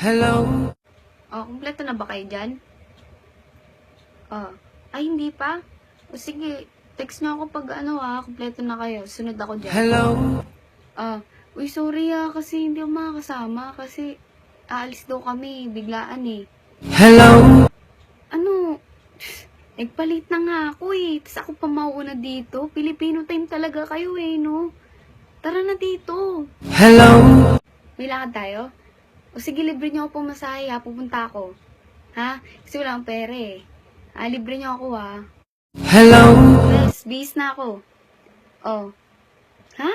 Hello? Oh, kumpleto na ba kayo dyan? Oh. Ay, hindi pa? O sige, text nyo ako pag ano ah, kumpleto na kayo. Sunod ako dyan. Hello? Ah, uy, sorry ah, kasi hindi ako makakasama. Kasi aalis daw kami, biglaan eh. Hello? Ano? Nagpalit na nga ako eh. Tapos ako pa mauuna dito. Filipino time talaga kayo eh, no? Tara na dito. Hello? May lakad tayo? O sige, libre niyo ako pumasahe ha. Pupunta ako. Ha? Kasi wala akong pera eh. Ah, libre niyo ako ha. Hello? Yes, bis na ako. Oh. Ha?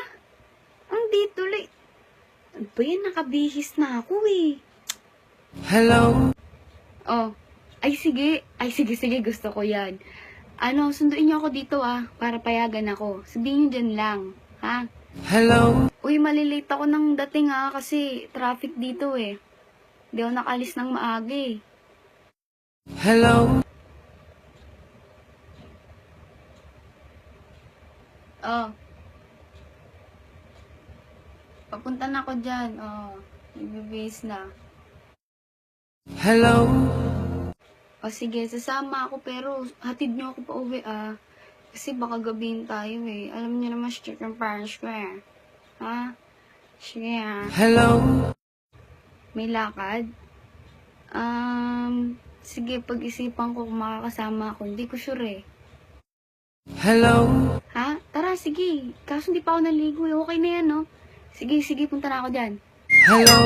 Ang dito like... Ano ba yan? Nakabihis na ako eh. Hello? Oh. Ay, sige. Ay, sige, sige. Gusto ko yan. Ano, sunduin niyo ako dito ah. Para payagan ako. Sabihin niyo dyan lang. Ha? Hello? Uy, malilate ako ng dating ah. Kasi traffic dito eh. Hindi ako nakalis ng maaga eh. Hello? Oh. Papunta na ako dyan. Oh. Ibibase na. Hello? O sige, sasama ako pero hatid niyo ako pa uwi ah. Kasi baka gabihin tayo eh. Alam niyo naman strict ng parents ko eh. Ha? Sige ah. Hello? May lakad? Um, sige, pag-isipan ko kung makakasama ako. Hindi ko sure eh. Hello? Ha? Tara, sige. Kaso hindi pa ako naligo eh. Okay na yan, no? Sige, sige, punta na ako dyan. Hello?